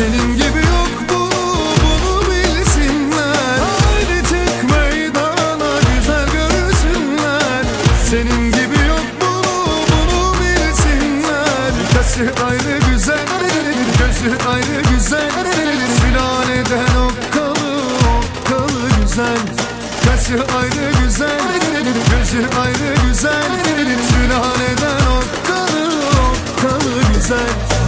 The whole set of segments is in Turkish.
Senin gibi yok bu bunu bilsinler. Haydi çık meydana güzel görürsünler Senin gibi yok bu bunu bilsinler. Kaşı ayrı güzel gözü ayrı güzel. Sülaleden okkalı okkalı güzel. Kaşı ayrı güzel gözü ayrı güzel. Sülaleden okkalı okkalı güzel.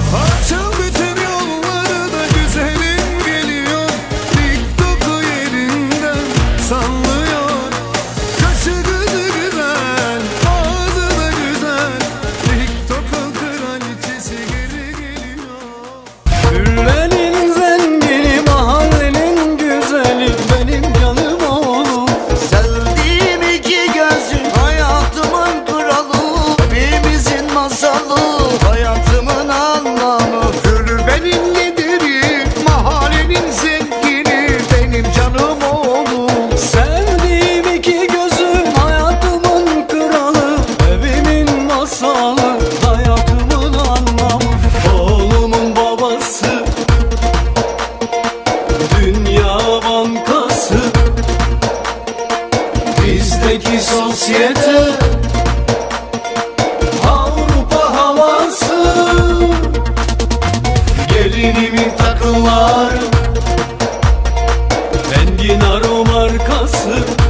salır Dayatımın anlamı. Oğlumun babası Dünya Bankası. Bizdeki sosyete Avrupa havası. Gelinimin takıları Enginar markası.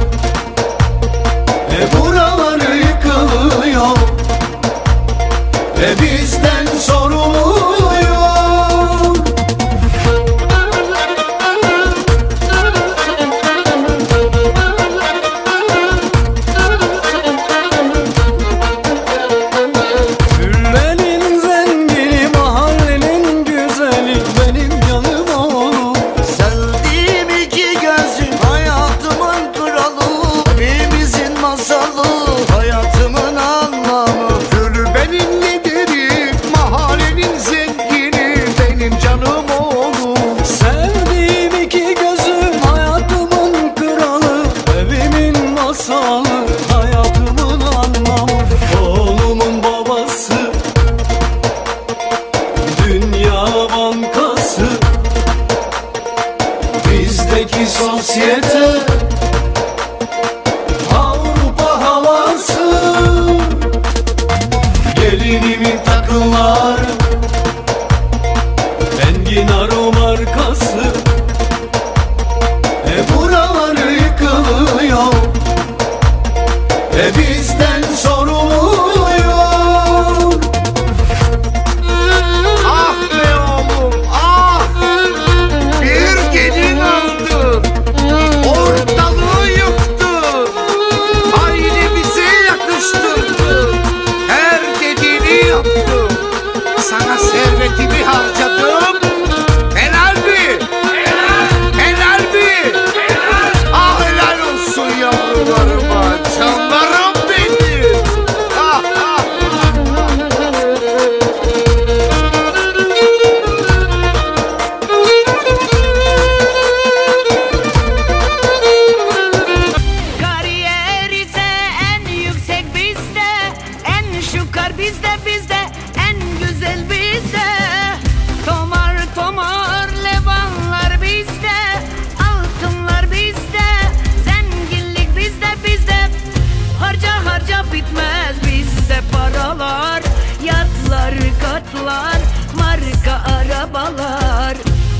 song. arabalar.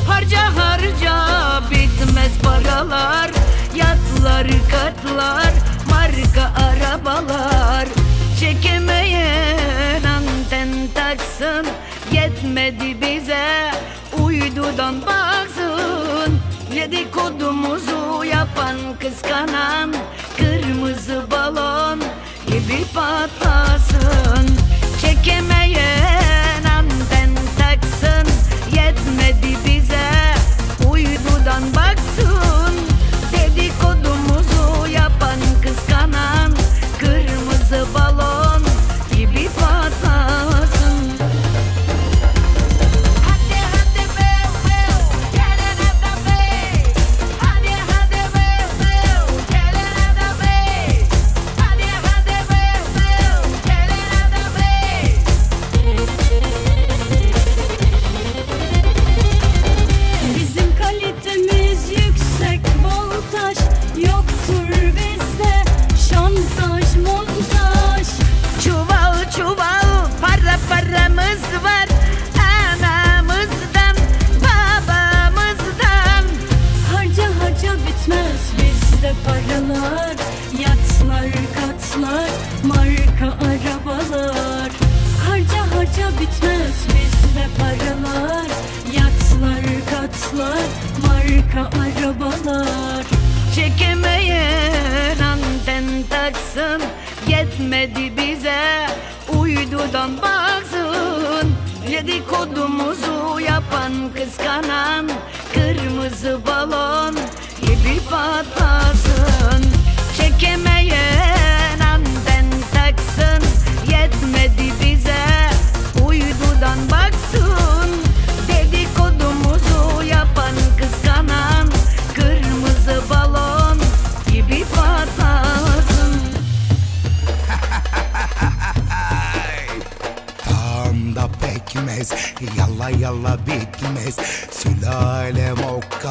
Harca harca bitmez paralar. Yatlar katlar marka arabalar. Çekemeyen anten taksın Yetmedi bize. Uydudan baksın Dedikodumuzu yapan kıskanan Kırmızı balon gibi patlar. Uydudan baksın. Dedikodumuzu yapan kıskanan Kırmızı balon gibi patlasın. Çekemeyen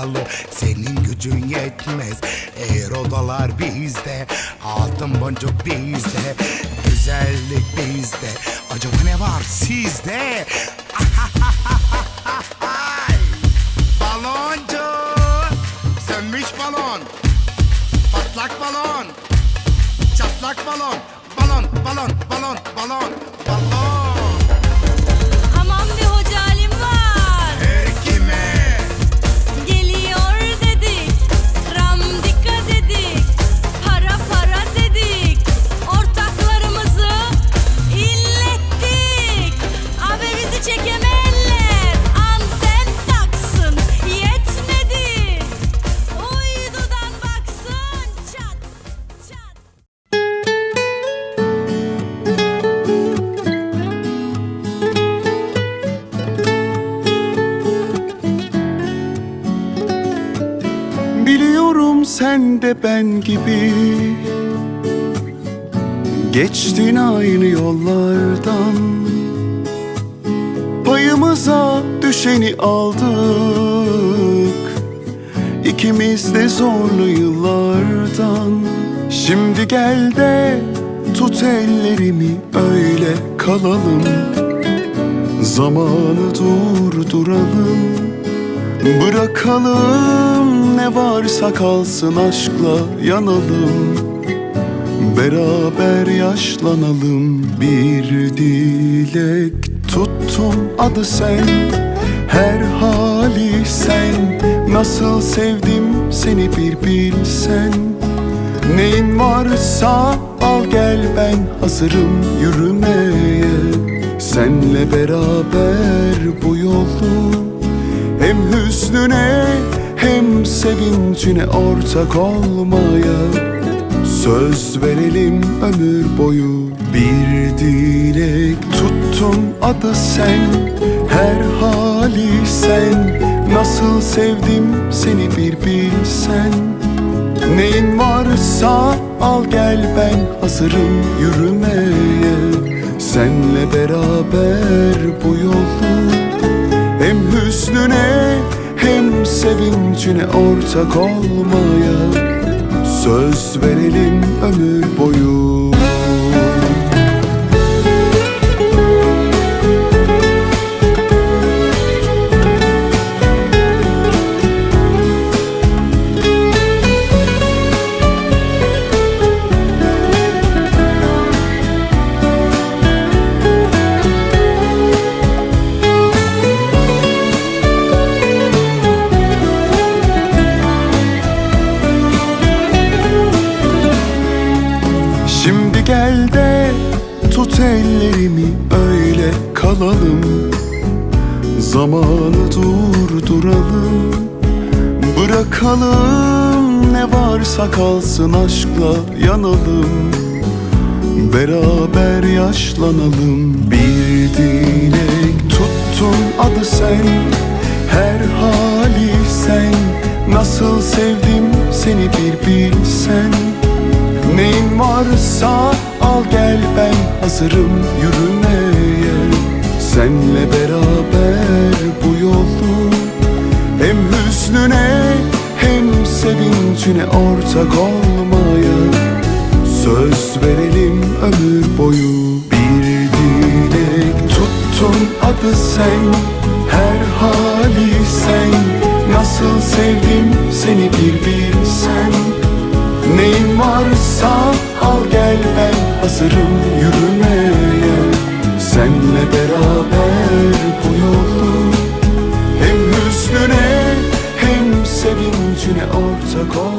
okkalı Senin gücün yetmez. Eğer odalar bizde Altın boncuk bizde Güzellik bizde. Acaba ne var sizde? Baloncu Sönmüş balon. Patlak balon. Çatlak balon. Balon balon balon balon. Balon de ben gibi. Geçtin aynı yollardan. Payımıza düşeni aldık. İkimiz de zorlu yıllardan. Şimdi gel de tut ellerimi öyle kalalım. Zamanı durduralım Bırakalım ne varsa kalsın aşkla yanalım. Beraber yaşlanalım bir dilek tuttum adı sen. Her hali sen Nasıl sevdim seni bir bilsen. Neyin varsa al gel ben hazırım yürümeye. Senle beraber bu yolu hem hüznüne hem sevincine ortak olmaya Söz verelim ömür boyu. Bir dilek tuttun adı sen Her hali sen. Nasıl sevdim seni bir bilsen. Neyin varsa al gel ben hazırım yürümeye. Senle beraber bu yolu hem hüznüne sevincine ortak olmaya Söz verelim ömür boyu öyle kalalım Zamanı durduralım. Bırakalım ne varsa kalsın aşkla yanalım. Beraber yaşlanalım. Bir dilek tuttun adı sen. Her hali sen. Nasıl sevdim seni bir bilsen. Neyin varsa al gel ben hazırım yürümeye Senle beraber bu yolu Hem hüznüne hem sevincine ortak olmaya Söz verelim ömür boyu. Bir dilek tuttun adı sen Her hali sen. Nasıl sevdim seni bir bilsen. Neyin varsa al gel ben hazırım So over.